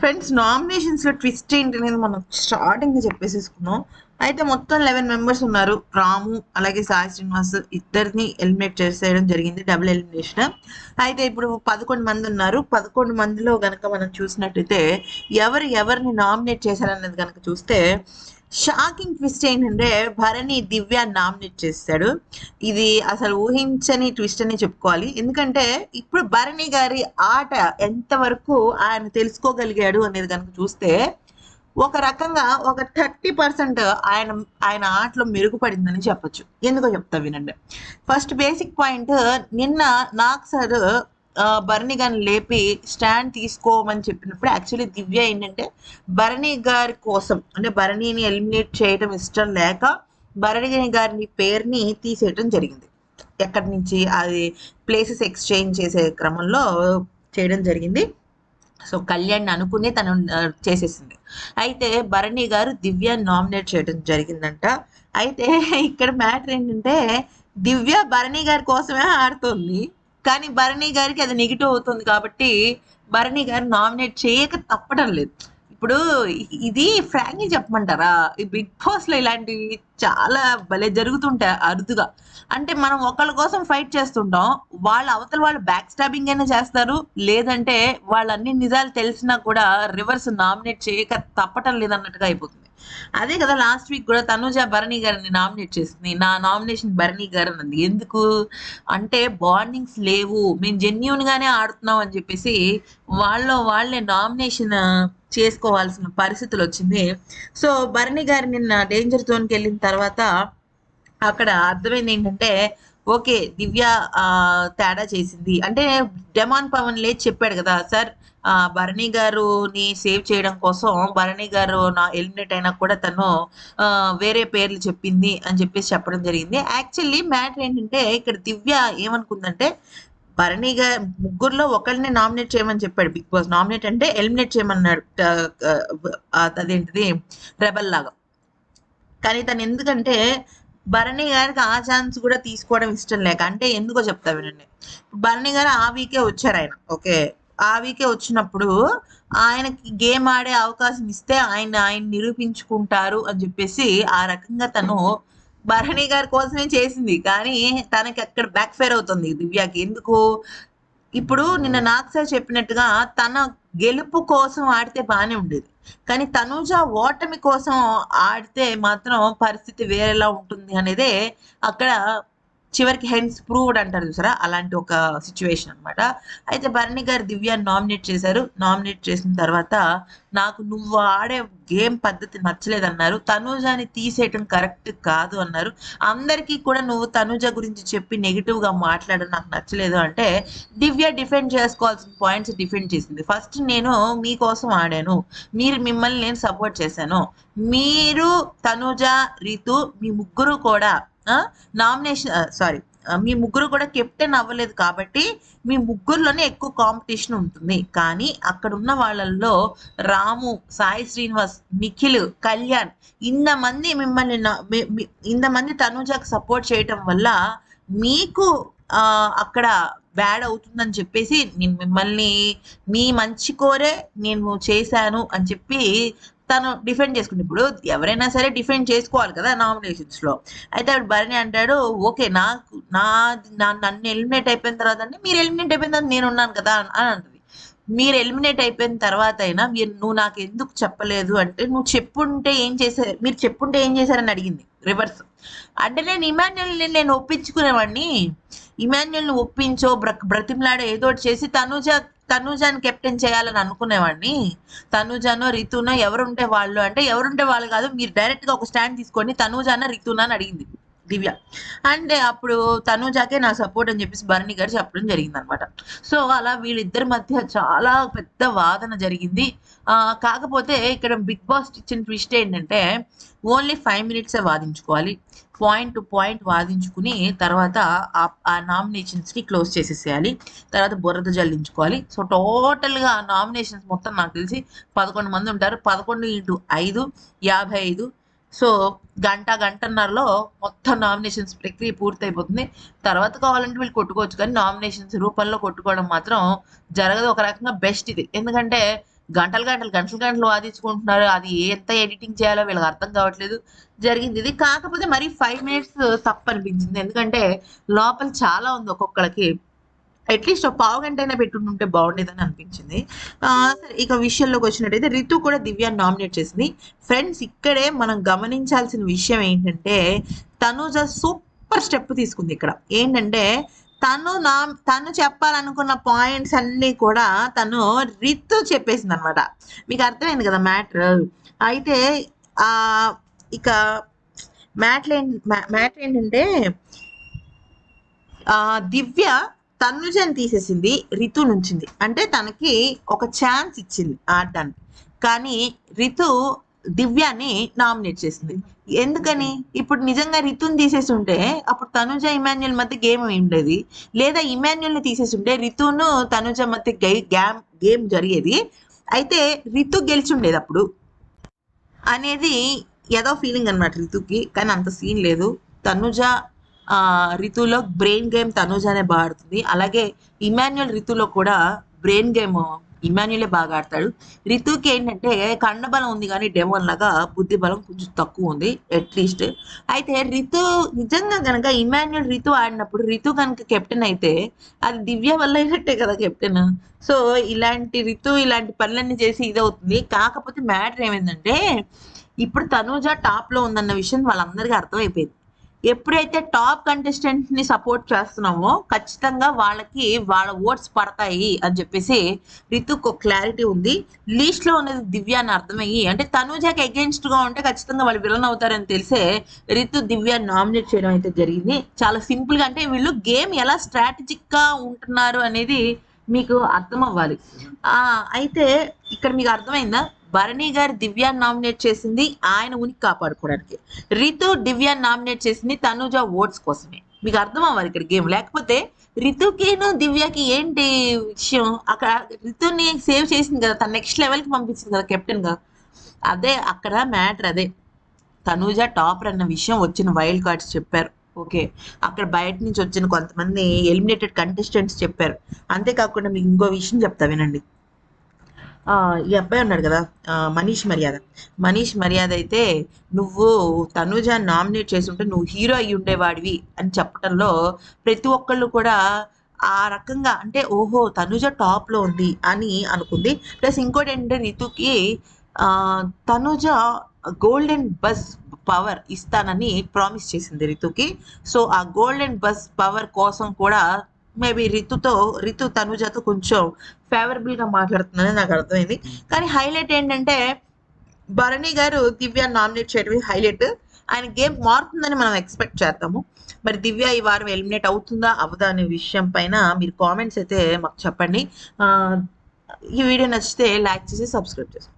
Friends నామినేషన్స్లో twist ఏంటి అనేది మనం స్టార్టింగ్ చెప్పేసేసుకున్నాం. అయితే మొత్తం లెవెన్ మెంబర్స్ ఉన్నారు. రాము అలాగే సాయి శ్రీనివాస్ ఇద్దరిని ఎలిమినేట్ చేసేయడం జరిగింది డబుల్ ఎలిమినేషన్ అయితే ఇప్పుడు పదకొండు మంది ఉన్నారు. పదకొండు మందిలో గనక మనం చూసినట్టయితే ఎవరు ఎవరిని నామినేట్ చేశారన్నది కనుక చూస్తే షాకింగ్ ట్విస్ట్ ఏంటంటే భరణి దివ్య నామినేట్ చేశాడు ఇది అసలు ఊహించని ట్విస్ట్ అని చెప్పుకోవాలి. ఎందుకంటే ఇప్పుడు భరణి గారి ఆట ఎంతవరకు ఆయన తెలుసుకోగలిగాడు అనేది కనుక చూస్తే ఒక రకంగా ఒక థర్టీ పర్సెంట్ ఆయన ఆయన ఆటలో మెరుగుపడిందని చెప్పొచ్చు. ఎందుకో చెప్తా వినండి. ఫస్ట్ బేసిక్ పాయింట్ నిన్న నాకు సార్ భరణి గారిని లేపి స్టాండ్ తీసుకోమని చెప్పినప్పుడు యాక్చువల్లీ దివ్య ఏంటంటే భరణి గారి కోసం అంటే భరణిని ఎలిమినేట్ చేయడం ఇష్టం లేక భరణి గారిని పేరుని తీసేయటం జరిగింది. ఎక్కడి నుంచి అది ప్లేసెస్ ఎక్స్చేంజ్ చేసే క్రమంలో చేయడం జరిగింది. సో కళ్యాణ్ అనుకుని తను చేసేసింది. అయితే భరణి గారు దివ్య నామినేట్ చేయడం జరిగిందంట. అయితే ఇక్కడ మ్యాటర్ ఏంటంటే దివ్య భరణి గారి కోసమే ఆడుతుంది. కానీ భరణి గారికి అది నెగిటివ్ అవుతుంది కాబట్టి భరణి గారు నామినేట్ చేయక తప్పడం లేదు. ఇప్పుడు ఇది ఫ్రాంక్లీ చెప్పమంటారా? ఈ బిగ్ బాస్లో ఇలాంటివి చాలా భలే జరుగుతుంటాయి అరుదుగా. అంటే మనం ఒకళ్ళ కోసం ఫైట్ చేస్తుంటాం వాళ్ళ అవతల వాళ్ళు బ్యాక్ స్టాబింగ్ అయినా చేస్తారు లేదంటే వాళ్ళ అన్ని నిజాలు తెలిసినా కూడా రివర్స్ నామినేట్ చేయక తప్పటం లేదన్నట్టుగా అయిపోతుంది. అదే కదా లాస్ట్ వీక్ కూడా తనుజ భరణి గారిని నామినేట్ చేసింది. నా నామినేషన్ భరణి గారు అన్నది. ఎందుకు? అంటే బాండింగ్స్ లేవు. మేము జెన్యున్ గానే ఆడుతున్నాం అని చెప్పేసి వాళ్ళ వాళ్ళే నామినేషన్ చేసుకోవాల్సిన పరిస్థితులు వచ్చింది. సో భరణి గారు నిన్న డేంజర్ జోన్కి వెళ్ళిన తర్వాత అక్కడ అర్థమైంది ఏంటంటే ఓకే దివ్య తేడా చేసింది. అంటే డెమాన్ పవన్ లేచి చెప్పాడు కదా సార్ భరణి గారుని సేవ్ చేయడం కోసం భరణి గారు నా ఎలిమినేట్ అయినా కూడా తను ఆ, వేరే పేర్లు చెప్పింది అని చెప్పేసి చెప్పడం జరిగింది. యాక్చువల్లీ మ్యాటర్ ఏంటంటే ఇక్కడ దివ్య ఏమనుకుందంటే భరణి గారు ముగ్గురులో ఒకరిని నామినేట్ చేయమని చెప్పాడు. బిగ్ బాస్ నామినేట్ అంటే ఎలిమినేట్ చేయమన్నాడు అదేంటిది రెబల్ లాగా. కానీ తను ఎందుకంటే భరణి గారికి ఆ ఛాన్స్ కూడా తీసుకోవడం ఇష్టం లేక అంటే ఎందుకో చెప్తా వినండి. భరణి గారు ఆ వీకే వచ్చారు ఆయన ఓకే? ఆవికే వచ్చినప్పుడు ఆయనకి గేమ్ ఆడే అవకాశం ఇస్తే ఆయన ఆయన నిరూపించుకుంటారు అని చెప్పేసి ఆ రకంగా తను భరణి గారి కోసమే చేసింది. కానీ తనకి అక్కడ బ్యాక్ ఫైర్ అవుతుంది దివ్యాకి. ఎందుకు? ఇప్పుడు నిన్న నాక్సా చెప్పినట్టుగా తన గెలుపు కోసం ఆడితే బాగానే ఉండేది. కానీ తనుజ ఓటమి కోసం ఆడితే మాత్రం పరిస్థితి వేరేలా ఉంటుంది అనేదే అక్కడ చివరికి హెన్స్ ప్రూవ్డ్ అంటారు చూసారా? అలాంటి ఒక సిచ్యువేషన్ అన్నమాట. అయితే భరణి గారు దివ్య నామినేట్ చేశారు. నామినేట్ చేసిన తర్వాత నాకు నువ్వు ఆడే గేమ్ పద్ధతి నచ్చలేదన్నారు. తనూజాని తీసేయటం కరెక్ట్ కాదు అన్నారు. అందరికీ కూడా నువ్వు తనూజ గురించి చెప్పి నెగిటివ్గా మాట్లాడడం నాకు నచ్చలేదు అంటే దివ్య డిఫెండ్ చేసుకోవాల్సిన పాయింట్స్ డిఫెండ్ చేసింది. ఫస్ట్ నేను మీకోసం ఆడాను. మీరు మిమ్మల్ని నేను సపోర్ట్ చేశాను. మీరు తనుజ రీతు మీ ముగ్గురు కూడా నామినేషన్ సారీ మీ ముగ్గురు కూడా కెప్టెన్ అవ్వలేదు కాబట్టి మీ ముగ్గురులోనే ఎక్కువ కాంపిటీషన్ ఉంటుంది. కానీ అక్కడ ఉన్న వాళ్ళల్లో రాము సాయి శ్రీనివాస్ నిఖిల్ కళ్యాణ్ ఇంతమంది మిమ్మల్ని ఇంతమంది తనుజాకు సపోర్ట్ చేయటం వల్ల మీకు అక్కడ బ్యాడ్ అవుతుందని చెప్పేసి నేను మిమ్మల్ని మీ మంచి కోరే నేను చేశాను అని చెప్పి తను డిఫెండ్ చేసుకుంది. ఇప్పుడు ఎవరైనా సరే డిఫెండ్ చేసుకోవాలి కదా నామినేషన్స్లో. అయితే అప్పుడు భరణి అంటాడు ఓకే నాకు నా నా- నన్ను ఎలిమినేట్ అయిపోయిన తర్వాత అంటే మీరు ఎలిమినేట్ అయిపోయిన తర్వాత నేను ఉన్నాను కదా అని అంటది. మీరు ఎలిమినేట్ అయిపోయిన తర్వాత అయినా మీరు నువ్వు నాకు ఎందుకు చెప్పలేదు అంటే నువ్వు చెప్పుంటే ఏం చేశారు మీరు చెప్పుంటే ఏం చేశారని అడిగింది రివర్స్ అంటే నేను ఇమాన్యుల్ని నేను ఒప్పించుకునేవాడిని. ఇమాన్యుల్ని ఒప్పించో బ్ర బ్రతిమ్లాడో ఏదో చేసి తనుజ తనుజాని కెప్టెన్ చేయాలని అనుకునేవాడిని. తనుజానో రితునో ఎవరుంటే వాళ్ళు అంటే ఎవరుంటే వాళ్ళు కాదు మీరు డైరెక్ట్గా ఒక స్టాండ్ తీసుకోండి తనుజాన రితునా అని అడిగింది దివ్య. అంటే అప్పుడు తనుజాకే నా సపోర్ట్ అని చెప్పేసి భరణి గారు చెప్పడం జరిగింది అనమాట సో అలా వీళ్ళిద్దరి మధ్య చాలా పెద్ద వాదన జరిగింది. కాకపోతే ఇక్కడ బిగ్ బాస్ ఇచ్చిన ట్విస్ట్ ఏంటంటే ఓన్లీ ఫైవ్ మినిట్సే వాదించుకోవాలి. పాయింట్ టు పాయింట్ వాదించుకుని తర్వాత ఆ- నామినేషన్స్ని నామినేషన్స్ క్లోజ్ చేసేసేయాలి. తర్వాత బురద జల్లించుకోవాలి. సో టోటల్గా నామినేషన్స్ మొత్తం నాకు తెలిసి పదకొండు మంది ఉంటారు. పదకొండు ఇంటూ ఐదు యాభై ఐదు. సో గంట గంటన్నరలో మొత్తం నామినేషన్స్ ప్రక్రియ పూర్తయిపోతుంది. తర్వాత కావాలంటే వీళ్ళు కొట్టుకోవచ్చు. కానీ నామినేషన్స్ రూపంలో కొట్టుకోవడం మాత్రం జరగదు. ఒక రకంగా బెస్ట్ ఇది. ఎందుకంటే గంటలు గంటలు గంటలు గంటలు వాదించుకుంటున్నారు. అది ఎంత ఎడిటింగ్ చేయాలో వీళ్ళకి అర్థం కావట్లేదు. జరిగింది. ఇది కాకపోతే మరి ఫైవ్ మినిట్స్ తప్పు అనిపించింది ఎందుకంటే లోపల చాలా ఉంది ఒక్కొక్కరికి అట్లీస్ట్ ఒక పావు గంట అయినా పెట్టుంటే బాగుండేదని అనిపించింది. సరే ఇక విషయంలోకి వచ్చినట్టయితే రితు కూడా దివ్యాన్ని నామినేట్ చేసింది. ఫ్రెండ్స్ ఇక్కడే మనం గమనించాల్సిన విషయం ఏంటంటే తనుజ సూపర్ స్టెప్ తీసుకుంది ఇక్కడ. ఏంటంటే తను నా తను చెప్పాలనుకున్న పాయింట్స్ అన్నీ కూడా తను రితు చెప్పేసింది అనమాట మీకు అర్థమైంది కదా మ్యాటర్? అయితే ఆ ఇక మ్యాటర్ మ్యాటర్ ఏంటంటే ఆ దివ్య తనుజని తీసేసింది రితు నుంచింది. అంటే తనకి ఒక ఛాన్స్ ఇచ్చింది ఆడటానికి కానీ రితు దివ్యాని నామినేట్ చేసింది. ఎందుకని? ఇప్పుడు నిజంగా రితుని తీసేసి ఉంటే అప్పుడు తనుజ ఇమాన్యుల్ మధ్య గేమ్ ఉండేది లేదా. ఇమాన్యుల్ని తీసేసి ఉంటే రితును తనుజ మధ్య గేమ్ గేమ్ జరిగేది. అయితే రితు గెలిచి ఉండేది అప్పుడు. అనేది ఏదో ఫీలింగ్ అనమాట రితుకి. కానీ అంత సీన్ లేదు. తనుజ రితులో బ్రెయిన్ గేమ్ తనుజానే బాగా ఆడుతుంది అలాగే ఇమాన్యుల్ రితులో కూడా బ్రెయిన్ గేమ్ ఇమాన్యులే బాగా ఆడతాడు. రితుకి ఏంటంటే కండబలం ఉంది కానీ డెమోన్ లాగా బుద్ధి బలం కొంచెం తక్కువ ఉంది అట్లీస్ట్ అయితే రితు నిజంగా కనుక ఇమాన్యుల్ రితు ఆడినప్పుడు రితు కనుక కెప్టెన్ అయితే అది దివ్య వల్ల అయినట్టే కదా కెప్టెన్ సో ఇలాంటి రితు ఇలాంటి పనులన్నీ చేసి ఇదవుతుంది. కాకపోతే మ్యాటర్ ఏమైందంటే ఇప్పుడు తనూజ టాప్లో ఉందన్న విషయం వాళ్ళందరికీ అర్థమైపోయింది. ఎప్పుడైతే టాప్ కంటెస్టెంట్ని సపోర్ట్ చేస్తున్నామో ఖచ్చితంగా వాళ్ళకి వాళ్ళ ఓట్స్ పడతాయి అని చెప్పేసి రితుకు ఒక క్లారిటీ ఉంది. లీస్ట్లో ఉన్నది దివ్య అని అర్థమయ్యి అంటే తనుజాకి అగేన్స్ట్గా ఉంటే ఖచ్చితంగా వాళ్ళు విలన్ అవుతారని తెలిసే రితు దివ్య నామినేట్ చేయడం అయితే జరిగింది. చాలా సింపుల్గా అంటే వీళ్ళు గేమ్ ఎలా స్ట్రాటజిక్గా ఉంటున్నారు అనేది మీకు అర్థం అవ్వాలి ఆ అయితే ఇక్కడ మీకు అర్థమైందా? భరణి గారు దివ్య నామినేట్ చేసింది ఆయన ఉనికి కాపాడుకోవడానికి. రితు దివ్య నామినేట్ చేసింది తనుజ ఓట్స్ కోసమే. మీకు అర్థం అవ్వాలి ఇక్కడ గేమ్. లేకపోతే రితుకిను దివ్యకి ఏంటి విషయం? అక్కడ రితుని సేవ్ చేసింది కదా తన నెక్స్ట్ లెవెల్కి పంపించింది కదా కెప్టెన్గా. అదే అక్కడ మ్యాటర్ అదే. తనూజ టాపర్ అన్న విషయం వచ్చిన వైల్డ్ కార్డ్స్ చెప్పారు. ఓకే. అక్కడ బయట నుంచి వచ్చిన కొంతమంది ఎలిమినేటెడ్ కంటెస్టెంట్స్ చెప్పారు. అంతేకాకుండా మీకు ఇంకో విషయం చెప్తా వినండి. ఈ అబ్బాయి ఉన్నాడు కదా మనీష్ మర్యాద. మనీష్ మర్యాద అయితే నువ్వు తనుజ నామినేట్ చేసి ఉంటే నువ్వు హీరో అయి ఉండేవాడివి అని చెప్పడంలో ప్రతి ఒక్కళ్ళు కూడా ఆ రకంగా అంటే ఓహో తనుజ టాప్లో ఉంది అని అనుకుంది. ప్లస్ ఇంకోటి ఏంటంటే రితుకి తనుజ గోల్డెన్ బస్ పవర్ ఇస్తానని ప్రామిస్ చేసింది రితుకి. సో ఆ గోల్డెన్ బస్ పవర్ కోసం కూడా మేబీ రితుతో రితు తనుజతో కొంచెం ఫేవరబుల్గా మాట్లాడుతుందని నాకు అర్థమైంది. కానీ హైలైట్ ఏంటంటే భరణి గారు దివ్య నామినేట్ చేయడమే హైలైట్ ఆయన గేమ్ మారుతుందని మనం ఎక్స్పెక్ట్ చేద్దాము మరి దివ్య ఈ వారం ఎలిమినేట్ అవుతుందా అవదా అనే విషయం పైన మీరు కామెంట్స్ అయితే మాకు చెప్పండి. ఈ వీడియో నచ్చితే లైక్ చేసి సబ్స్క్రైబ్ చేసుకోండి.